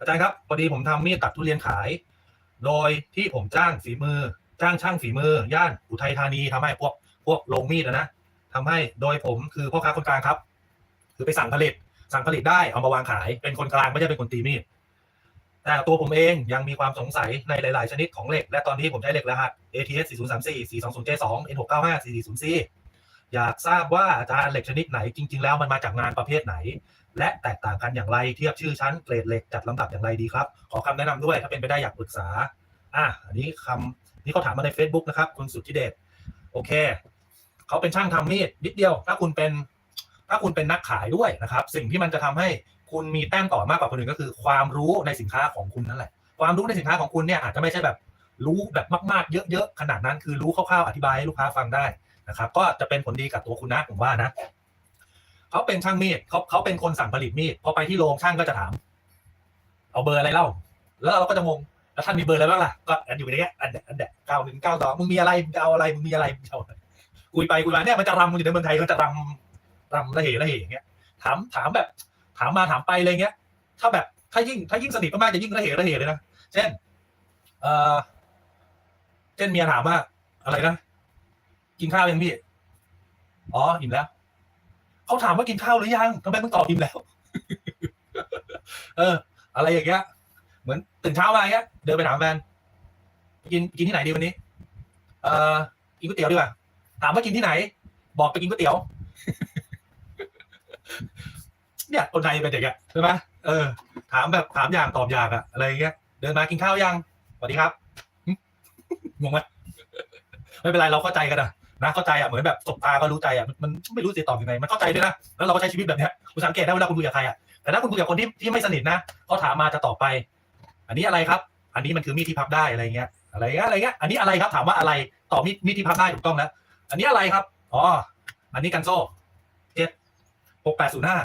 อาจารย์ครับพอดีผมทำมีดตัดทุเรียนขาย โดยที่ผมจ้างฝีมือ จ้างช่างฝีมือย่านอุทัยธานีทำให้พวกพวกโรงมีดอะนะทำให้โดยผมคือพ่อค้าคนกลางครับ คือไปสั่งผลิต สั่งผลิตได้เอามาวางขาย เป็นคนกลางไม่ใช่เป็นคนตีมีดแต่ตัวผมเองยังมีความสงสัยในหลาย ๆ ชนิดของเหล็ก และตอนนี้ผมใช้เหล็กรหัส ATS 4034 420J2 N695 440C อยากทราบว่าอาจารย์เหล็กชนิดไหนจริง ๆ แล้วมันมาจากงานประเภทไหน และแตกต่างกันอย่างไรเทียบชื่อชั้นเกรดเหล็กจัดลำดับอย่างไรดีครับ ขอคำแนะนำด้วยถ้าเป็นไปได้อยากปรึกษาอะอันนี้คำนี่เขาถามมาใน Facebook นะครับ คุณสุทธิเดชโอเคเขาเป็นช่างทำมีดนิดเดียว ถ้าคุณเป็น ถ้าคุณเป็นนักขายด้วยนะครับ สิ่งที่มันจะทำให้คุณมีแต้มต่อมากกว่าคนอื่นก็คือ ความรู้ในสินค้าของคุณนั่นแหละ ความรู้ในสินค้าของคุณเนี่ยอาจจะไม่ใช่แบบรู้แบบมากๆ เยอะๆขนาดนั้นคือรู้คร่าวๆอธิบายให้ลูกค้าฟังได้ นะครับก็จะเป็นผลดีกับตัวคุณนะผมว่านะเขาเป็นช่างมีดเขาเขาเป็นคนสั่งผลิตมีดพอไปที่โรงช่างก็จะถาม เอาเบอร์อะไรเล่า แล้วเราก็จะงงแล้วท่านมีเบอร์อะไรบ้างล่ะก็อันอยู่ในนี้อันเดะอันเดะเก้าหนึ่งเก้าสองมึงมีอะไรมึงจะเอาอะไรมึงมีอะไรมึงเอาคุยไปคุยมาเนี่ยมันจะรำมึงอยู่ในเมืองไทยมันจะรำรำละเหละเหยอย่างเงี้ยถามถามแบบ ถามมาถามไปอะไรเงี้ย ถ้าแบบถ้ายิ่งถ้ายิ่งสนิทมากๆจะยิ่งระเหยระเหยเลยนะเช่น เออเช่นเมียถามว่าอะไรนะ กินข้าวยังพี่ อ๋อ อิ่มแล้ว เขาถามว่ากินข้าวหรือยังทำไมมึงตอบอิ่มแล้ว เออ อะไรอย่างเงี้ย เหมือนตื่นเช้ามาเงี้ย เดินไปถามแฟน กินกินที่ไหนดีวันนี้ เอ่อกินก๋วยเตี๋ยวดีกว่า ถามว่ากินที่ไหน บอกไปกินก๋วยเตี๋ยว เนี่ยคนไทยเป็นเด็กอะใช่ไหมเออ ถามแบบถามอย่างตอบอย่างอะอะไรอย่างเงี้ย เดินมากินข้าวยัง สวัสดีครับงงไหมไม่เป็นไรเราเข้าใจกันอะ นะเข้าใจอะเหมือนแบบสบตาก็รู้ใจอะมันมันไม่รู้จะตอบยังไงมันเข้าใจด้วยนะแล้วเราก็ใช้ชีวิตแบบเนี้ยคุณสังเกตได้เวลาคุณคุยกับใครอะแต่ถ้าคุณคุยกับคนที่ที่ไม่สนิทนะเขาถามมาจะตอบไป อันนี้อะไรครับ อันนี้มันคือมีดที่พับได้อะไรเงี้ยอะไรเงี้ยอะไรเงี้ยอันนี้อะไรครับถามว่าอะไรตอบมีดมีดที่พับได้ถูกต้องแล้วอันนี้อะไรครับอ๋ออันนี้กันโซ่เจ็ดหกแปดศูนย์ห้า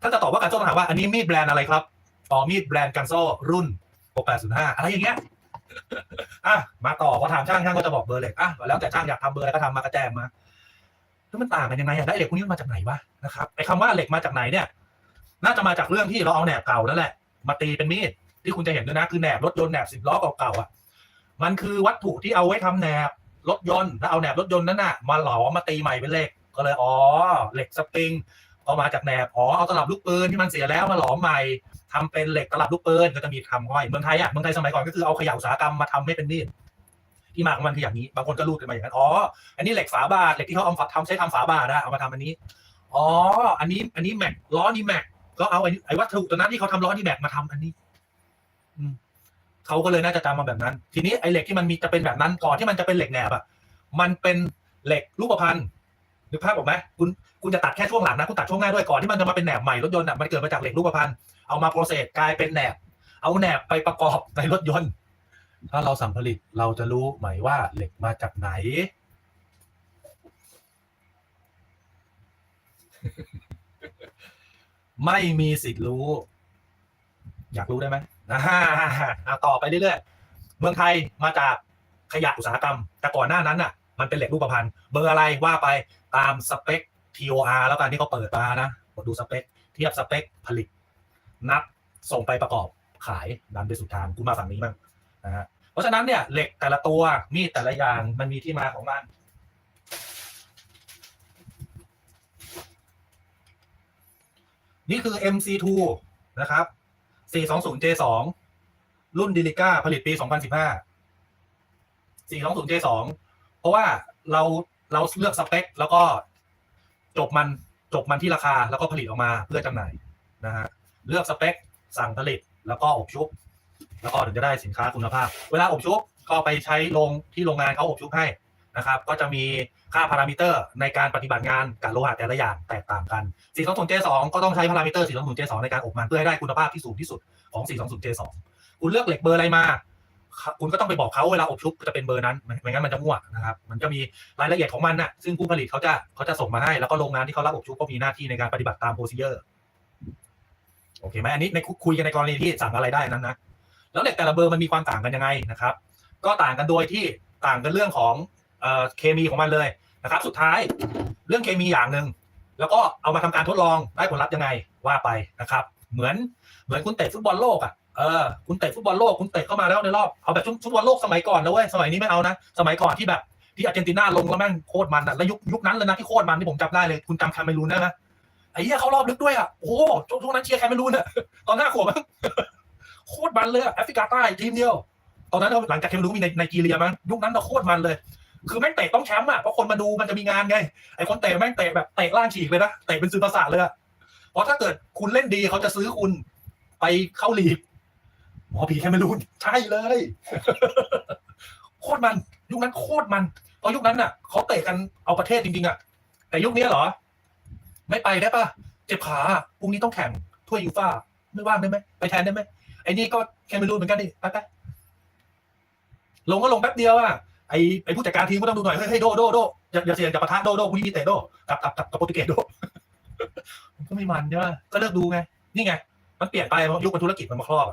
ถ้าจะตอบว่ากันโซ่ถามว่าอันนี้มีดแบรนด์อะไรครับอ๋อมีดแบรนด์กันโซ่รุ่นหกแปดศูนย์ห้าอะไรอย่างเงี้ย อะมาต่อพอถามช่างช่างก็จะบอกเบอร์เหล็กอะแล้วแต่ช่างอยากทำเบอร์อะไรก็ทำมากระแจงมาแล้วมันต่างกันยังไงอะได้เหล็กพวกนี้มันมาจากไหนวะนะครับไอ้คำว่าเหล็กมาจากไหนเนี่ย น่าจะมาจากเรื่องที่เราเอาแหนบเก่านั่นแหละ มาตีเป็นมีดที่คุณจะเห็นด้วยนะคือแหนบรถยนต์แหนบสิบล้อเก่าๆอะมันคือวัตถุที่เอาไว้ทำแหนบรถยนต์แล้วเอาแหนบรถยนต์นั้นน่ะมาหลอมมาตีใหม่เป็นเหล็กก็เลยอ๋อเหล็กสปริงเอามาจากแหนบอ๋อเอาตลับลูกปืนที่มันเสียแล้วมาหลอมใหม่ ทำเป็นเหล็กตลับลูกปืนก็จะมีคำห้อยเมืองไทยอะเมืองไทยสมัยก่อนก็คือเอาขยะอุตสาหกรรมมาทำให้เป็นมีดที่มาของมันคืออย่างนี้บางคนก็รูดกันมาอย่างนั้นอ๋ออันนี้เหล็กฝาบาทเหล็กที่เขาเอามาทำใช้ทำฝาบาทนะเอามาทำอันนี้อ๋ออันนี้อันนี้แม็กล้อนี่แม็กก็เอาไอ้วัตถุตัวนั้นที่เขาทำล้อนี่แม็กมาทำอันนี้ อืมเขาก็เลยน่าจะจำมาแบบนั้น ทีนี้ไอ้เหล็กที่มันมีจะเป็นแบบนั้นก่อนที่มันจะเป็นเหล็กแหนบอะมันเป็นเหล็กรูปพรรณ นึกภาพออกไหมคุณคุณจะตัดแค่ช่วงหลังนะคุณตัดช่วงหน้าด้วยก่อนที่มันจะมาเป็นแหนบใหม่รถยนต์อะมันเกิดมาจากเหล็กรูปพรรณเอามาโปรเซสกลายเป็นแหนบ เอาแหนบไปประกอบในรถยนต์ ถ้าเราสั่งผลิตเราจะรู้ไหมว่าเหล็กมาจากไหน ไม่มีสิทธิ์รู้ อยากรู้ได้ไหมอ่าอ่าต่อไปเรื่อยๆเมืองไทยมาจากขยะอุตสาหกรรม แต่ก่อนหน้านั้นน่ะ มันเป็นเหล็กรูปพรรณเบอร์อะไรว่าไปตามสเปค TOR แล้วกันที่เขาเปิดมานะกดดูสเปค เทียบสเปคผลิต นับส่งไปประกอบขายดันไปสู่ทางกูมาฝั่งนี้บ้างนะฮะเพราะฉะนั้นเนี่ยเหล็กแต่ละตัวมีดแต่ละอย่างมันมีที่มาของมันนี่คือ MC2 นะครับ 420J2 รุ่นดิลิก้าผลิตปี 2015 420J2 เพราะว่าเราเราเลือกสเปค แล้วก็จบมันจบมันที่ราคาแล้วก็ผลิตออกมาเพื่อจำหน่ายนะฮะเลือกสเปค สั่งผลิตแล้วก็อบชุบ แล้วก็ถึงจะได้สินค้าคุณภาพ เวลาอบชุบก็ไปใช้โรงที่โรงงานเขาอบชุบให้นะครับ ก็จะมีค่าพารามิเตอร์ในการปฏิบัติงานกับโลหะแต่ละอย่างแตกต่างกัน 420J2 ก็ต้องใช้พารามิเตอร์ 420J2 ในการอบมันเพื่อให้ได้คุณภาพที่สูงที่สุดของ 420J2 คุณเลือกเหล็กเบอร์อะไรมา คุณก็ต้องไปบอกเขาเวลาอบชุบจะเป็นเบอร์นั้นไม่งั้นมันจะมั่วนะครับ มันก็มีรายละเอียดของมันน่ะซึ่งผู้ผลิตเขาจะเขาจะส่งมาให้ แล้วก็โรงงานที่เขารับอบชุบก็มีหน้าที่ในการปฏิบัติตามโปรซีเจอร์โอเคไหมอันนี้ในคุยกันในกรณีที่สั่งอะไรได้นั้นนะแล้วเหล็กแต่ละเบอร์มันมีความต่างกันยังไงนะครับ ก็ต่างกันโดยที่ต่างกันเรื่องของเอ่อเคมีของมันเลยนะครับ สุดท้ายเรื่องเคมีอย่างหนึ่งแล้วก็เอามาทำการทดลองได้ผลลัพธ์ยังไงว่าไปนะครับ เหมือนเหมือนคุณเตะฟุตบอลโลกอะ เออคุณเตะฟุตบอลโลกคุณเตะเข้ามาแล้วในรอบเอาแบบฟุตบอลโลกสมัยก่อนนะเว้ยสมัยนี้ไม่เอานะสมัยก่อนที่แบบที่อาร์เจนตินาลงแล้วแม่งโคตรมันอะแล้วยุคยุคนั้นเลยนะที่โคตรมันที่ผมจำได้เลยคุณจำแคมเมรูนได้ไหมไอ้เหี้ยเขารอบลึกด้วยอะโอ้โหช่วงนั้นเชียร์แคมเมรูนอะตอนห้าขวบมั้งโคตรมันเลยแอฟริกาใต้ทีมเดียวตอนนั้นหลังจากแคมเมรูนมีในไนจีเรียมั้งยุคนั้นเราโคตรมันเลย คือแม่งเตะต้องแชมป์อะเพราะคนมาดูมันจะมีงานไงไอ้คนเตะแม่งเตะแบบเตะล่างฉีกเลยนะเตะเป็นซื้อประสาทเลยเพราะถ้าเกิดคุณเล่นดีเขาจะซื้อคุณไปเข้าลีก หมอผีแคมเมรูนใช่เลย โคตรมัน ยุคนั้นโคตรมันเพราะยุคนั้นน่ะเขาเตะกันเอาประเทศจริงๆอะแต่ยุคนี้เหรอ ไม่ไปได้ปะเจ็บขาพรุ่งนี้ต้องแข่งถ้วยยูฟ่าไม่ว่างได้ไหมไปแทนได้ไหมไอ้นี่ก็แคมเมรูนเหมือนกันดิไปไปลงก็ลงแป๊บเดียวอะไอ้ไอ้ผู้จัดการทีมก็ต้องดูหน่อยเฮ้ยเฮ้ยโดโดโดอย่าอย่าเสี่ยงอย่าปะทะโดโดพรุ่งนี้มีเตะโดกับกับกับกับโปรตุเกสโดมันก็ไม่มันใช่ไหมก็เลิกดูไง นี่ไง มันเปลี่ยนไปยุคมันธุรกิจมันมาครอบ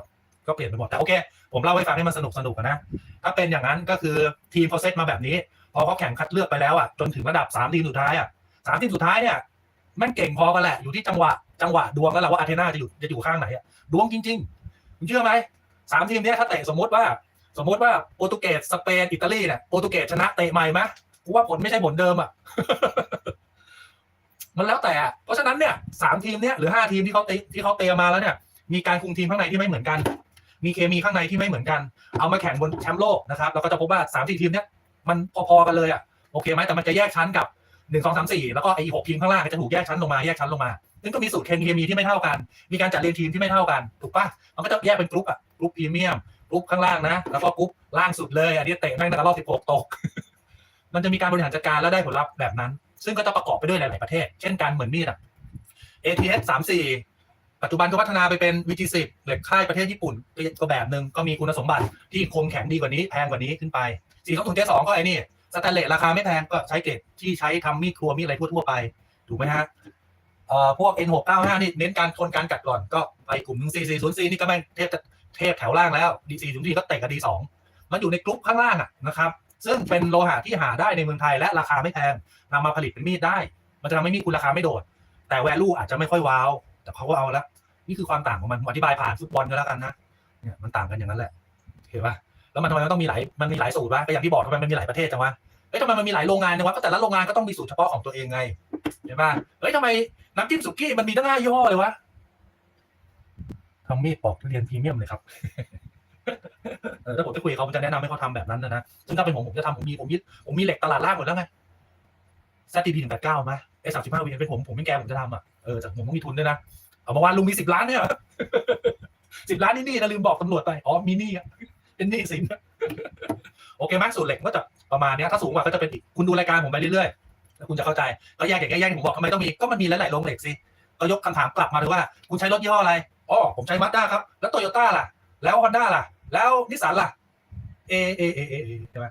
ก็เปลี่ยนไปหมดแต่โอเค ผมเล่าให้ฟังให้มันสนุกสนุกนะ ถ้าเป็นอย่างนั้นก็คือทีมเขาเซตมาแบบนี้ พอเขาแข่งคัดเลือกไปแล้วอะจนถึงระดับสามทีมสุดท้ายอะสามทีมสุดท้ายเนี่ยแม่งเก่งพอกันแหละอยู่ที่จังหวะจังหวะดวงแล้วแหละว่าอาร์เทน่าจะอยู่จะอยู่ข้างไหนอะดวงจริงๆคุณเชื่อไหมสามทีมเนี้ยถ้าเตะสมมติว่า สมมติว่าโปรตุเกสสเปนอิตาลีเนี่ยโปรตุเกสชนะเตะใหม่ไหมกูว่าผลไม่ใช่ผลเดิมอะมันแล้วแต่ เพราะฉะนั้นเนี่ยสามทีมเนี่ยหรือห้าทีมที่เขาเตะที่เขาเตะมาแล้วเนี่ย มีการคุมทีมข้างในที่ไม่เหมือนกัน มีเคมีข้างในที่ไม่เหมือนกัน เอามาแข่งบนแชมป์โลกนะครับเราก็จะพบว่าสามสี่ทีมเนี้ยมันพอๆกันเลยอะโอเคไหมแต่มันจะแยกชั้นกับหนึ่งสองสามสี่แล้วก็ไอ้หกทีมข้างล่างก็จะถูกแยกชั้นลงมาแยกชั้นลงมาซึ่งก็มีสูตรเคมีที่ไม่เท่ากัน มีการจัดเรียงทีมที่ไม่เท่ากันถูกปะมันก็จะแยกเป็นกรุ๊ปอะกรุ๊ปพรีเมียมกรุ๊ปข้างล่างนะ แล้วก็กรุ๊ปล่างสุดเลยอันนี้เตะแม่งตั้งแต่รอบสิบหกตก มันจะมีการบริหารจัดการและได้ผลลัพธ์แบบนั้น ซึ่งก็จะประกอบไปด้วยหลาย ๆ ประเทศ เช่นกันเหมือนมีดอะ ATS สามสี่ ปัจจุบันก็พัฒนาไปเป็น VT10 เหล็กค่ายประเทศญี่ปุ่นก็แบบหนึ่งก็มีคุณสมบัติที่คมแข็งดีกว่านี้แพงกว่านี้ขึ้นไป4 2 0 J2 ก็ไอ้นี่สแตนเลสราคาไม่แพงก็ใช้เกรดที่ใช้ทำมีดครัวมีดอะไรทั่วไป ถูกไหมฮะเอ่อพวก N695 นี่เน้นการทนการกัดกร่อนก็ไปกลุ่มหนึ่ง C404 นี่ก็แม่งเทพเทพแถวล่างแล้ว D404 ก็เตะกับ D2 มันอยู่ในกลุ่มข้างล่างอะนะครับซึ่งเป็นโลหะที่หาได้ในเมืองไทยและราคาไม่แพงนำมาผลิตเป็นมีดได้ มันจะทำให้มีดคุณราคาไม่โดด แต่แวลูอาจจะไม่ค่อยว้าว แต่เขาก็เอาละนี่คือความต่างของมันผมอธิบายผ่านฟุตบอลก็แล้วกันนะเนี่ยมันต่างกันอย่างนั้นแหละเห็นปะแล้วมันทำไมมันต้องมีหลายมันมีหลายสูตรวะก็อย่างที่บอกทำไมมันมีหลายประเทศจังวะเอ้ยทำไมมันมีหลายโรงงานจังวะก็แต่ละโรงงานก็ต้องมีสูตรเฉพาะของตัวเองไงเห็นปะเอ้ยทำไมน้ำจิ้มสุกี้มันมีตั้งห้ายี่ห้อเลยวะทำมีดปอกทุเรียนพรีเมียมเลยครับถ้าผมไปคุยกับเขาผมจะแนะนำให้เขาทำแบบนั้นนะนะซึ่งถ้าเป็นผมผมจะทำผมมีผมมีผมมีเหล็กตลาดล่างหมดแล้วไง ZTP หนึ่งแปดเก้าไหม ไอ้สามสิบห้าวีเป็นผมผมเป็นแกผมจะทำอะเออแต่ผมต้องมีทุนด้วยนะเอามาว่าลุงมีสิบล้านเนี่ยสิบล้านนี่นี่นะลืมบอกตำรวจไปอ๋อมีนี่อะเป็นนี้สินโอเคไหมสูตรเหล็กก็จะประมาณเนี้ยถ้าสูงกว่าก็จะเป็นอีกคุณดูรายการผมไปเรื่อยๆแล้วคุณจะเข้าใจก็แยกอย่างแยกผมบอกทำไมต้องมีก็มันมีหลายๆโรงเหล็กสิก็ยกคำถามกลับมาเลยว่า คุณใช้รถยี่ห้ออะไรอ๋อผมใช้มาสด้าครับ แล้วโตโยต้าล่ะ แล้วฮอนด้าล่ะ แล้วนิสสันล่ะ เอเอเอเอเอใช่ไหม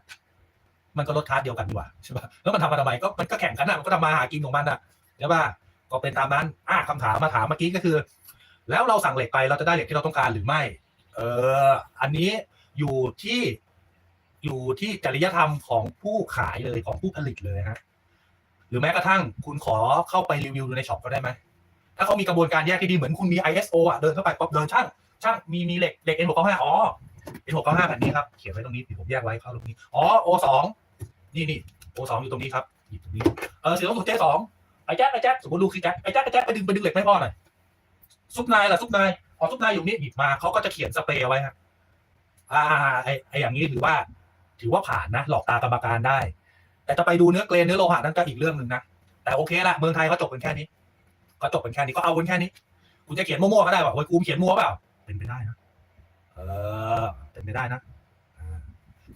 มันก็รถคลาสเดียวกันดีกว่าใช่ปะแล้วมันทำมาทำไมก็มันก็แข่งกันนะมันก็ทำมาหากินของมันอะใช่ป่ะก็เป็นตามนั้นอะคำถามมาถามเมื่อกี้ก็คือ แล้วเราสั่งเหล็กไปเราจะได้เหล็กที่เราต้องการหรือไม่ เออ อันนี้อยู่ที่อยู่ที่จริยธรรมของผู้ขายเลยของผู้ผลิตเลยฮะหรือแม้กระทั่งคุณขอเข้าไปรีวิวดูในช็อปก็ได้ไหมถ้าเขามีกระบวนการแยกที่ดีเหมือนคุณมี ISO อะเดินเข้าไปป๊บเดินช่างช่างมีมีเหล็กเหล็ก N695 อ๋อ N695 แบบนี้ครับ เขียนไว้ตรงนี้ผมแยกไว้เข้าตรงนี้ อ๋อ O2 นี่นี่ O2 องอยู่ตรงนี้ครับหยิบตรงนี้ เออสี่สองศูนย์เจสองไอ้แจ๊คไอ้แจ๊คสมมติลูกคือแจ๊คไอ้แจ๊คไอ้แจ๊คไปดึงไปดึงเหล็กไม่พ่อหน่อยซุปนายล่ะซุปนายอ๋อซุปนายอยู่นี่หยิบมาเขาก็จะเขียนสเปรย์ไว้ครับอ่าไอ้ไอ้อย่างนี้ถือว่า ถือว่าผ่านนะ หลอกตากรรมการได้ แต่จะไปดูเนื้อเกรนเนื้อโลหะนั่นก็อีกเรื่องหนึ่งนะแต่โอเคละเมืองไทยเขาจบกันแค่นี้ก็จบกันแค่นี้ก็เอากันแค่นี้คุณจะเขียนมั่วๆก็ได้ว่าโอ้ยกูเขียนมั่วเปล่าเป็นไปได้นะ เออเป็นไปได้นะ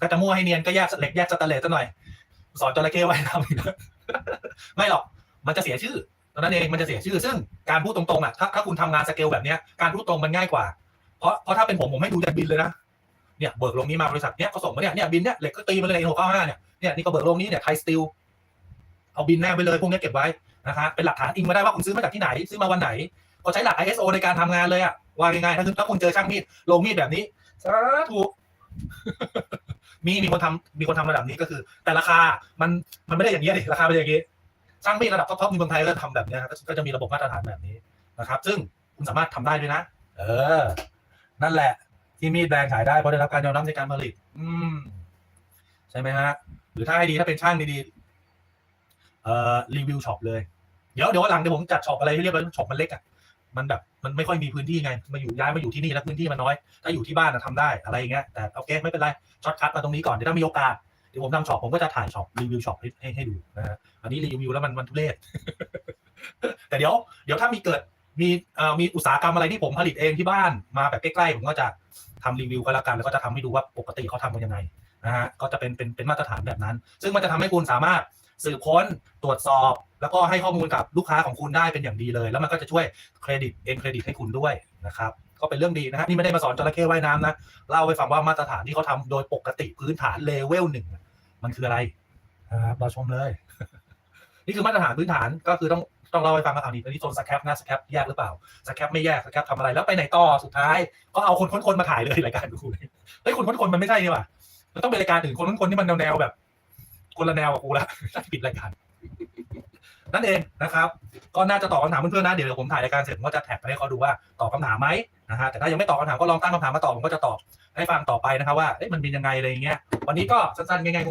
ก็จะมั่วให้เนียนก็แยกเหล็กแยกสแตนเลสซะหน่อย สอนจระเข้ไว้ทำอีกนะไม่หรอกมันจะเสียชื่อตอนนั้นเองมันจะเสียชื่อ ซึ่งการพูดตรงๆอะถ้าถ้าคุณทำงานสเกลแบบเนี้ยการพูดตรงมันง่ายกว่า เพราะเพราะถ้าเป็นผมผมให้ดูจากบินเลยนะเนี่ยเบิกลงนี้มาบริษัทเนี้ยเขาส่งมาเนี่ยเนี่ยบินเนี่ยเหล็กก็ตีมาเลยหกเก้าห้าเนี่ยเนี่ยนี่ก็เบิกลงนี้เนี่ยไทยสตีลเอาบินแนบไปเลยพวกนี้เก็บไว้นะคะเป็นหลักฐานอิงมาได้ว่าคุณซื้อมาจากที่ไหนซื้อมาวันไหนก็ใช้หลัก ISO ในการทำงานเลยอะ ว่างไงถ้าคุณถ้าคุณเจอช่างมีดลงมีดแบบนี้สาธุมีมีคนทำมีคนทำระดับนี้ก็คือ แต่ราคามันมันไม่ได้อย่างนี้ดิราคาเป็นอย่างนี้ช่างมีดระดับท็อปๆในเมืองไทยก็ทำแบบนี้ก็จะมีระบบมาตรฐานแบบนี้นะครับ ซึ่งคุณสามารถทำได้ด้วยนะ เออ นั่นแหละ ที่มีดแบรนด์ขายได้เพราะได้รับการยอมรับในการผลิต อืม ใช่ไหมฮะ หรือถ้าให้ดีถ้าเป็นช่างดีๆเอ่อรีวิวช็อปเลย เดี๋ยวเดี๋ยววันหลังเดี๋ยวผมจัดช็อปอะไรให้เรียบร้อยช็อปมันเล็กอะ มันแบบมันไม่ค่อยมีพื้นที่ไงมาอยู่ย้ายมาอยู่ที่นี่แล้วพื้นที่มันน้อย ถ้าอยู่ที่บ้านนะทำได้อะไรอย่างเงี้ยแต่โอเคไม่เป็นไรช็อตคัทมาตรงนี้ก่อนเดี๋ยวถ้ามีโอกาสเดี๋ยวผมทำช็อปผมก็จะถ่ายช็อปรีวิวช็อปให้ให้ดูนะฮะอันนี้รีวิวแล้วมันมันทุเรศแต่เดี๋ยวเดี๋ยวถ้ามีเกิดมีเอ่อมีอุตสาหกรรมอะไรที่ผมผลิตเองที่บ้านมาแบบใกล้ๆผมก็จะทำรีวิวก็แล้วกันแล้วก็จะทำให้ดูว่าปกติเขาทำกันยังไงนะฮะก็จะเป็นเป็นเป็นมาตรฐานแบบนั้น ซึ่งมันจะทำให้คุณสามารถ สืบค้นตรวจสอบ แล้วก็ให้ข้อมูลกับลูกค้าของคุณได้เป็นอย่างดีเลย แล้วมันก็จะช่วยเครดิตเองเครดิตให้คุณด้วยนะครับก็เป็นเรื่องดีนะฮะนี่ไม่ได้มาสอนจระเข้ว่ายน้ำนะเล่าให้ฟังว่ามาตรฐานที่เขาทำโดยปกติพื้นฐานเลเวลหนึ่งมันคืออะไรนะครับเราชมเลย นี่คือมาตรฐานพื้นฐานก็คือต้องต้องเล่าให้ฟังว่าเอานี่อันนี้โซนสแคปนะสแคปแยกหรือเปล่าสแคปไม่แยกสแคปทำอะไรแล้วไปไหนต่อสุดท้าย ก็เอาคนค้นคนมาถ่ายเลยรายการกูเลยเฮ้ยคนค้นคนมันไม่ใช่นี่หว่ามันต้องเป็นรายการอื่นคนค้นคนที่มันแนวแบบ คนละแนวกับกูละปิดรายการนั่นเองนะครับ ก็น่าจะตอบคำถามเพื่อนๆนะ เดี๋ยวผมถ่ายรายการเสร็จผมก็จะแท็กไปให้เขาดูว่าตอบคำถามไหมนะฮะ แต่ถ้ายังไม่ตอบคำถามก็ลองตั้งคำถามมาตอบผมก็จะตอบให้ฟังต่อไปนะครับว่าเอ๊ะมันเป็นยังไงอะไรอย่างเงี้ย วันนี้ก็สั้นๆง่ายๆ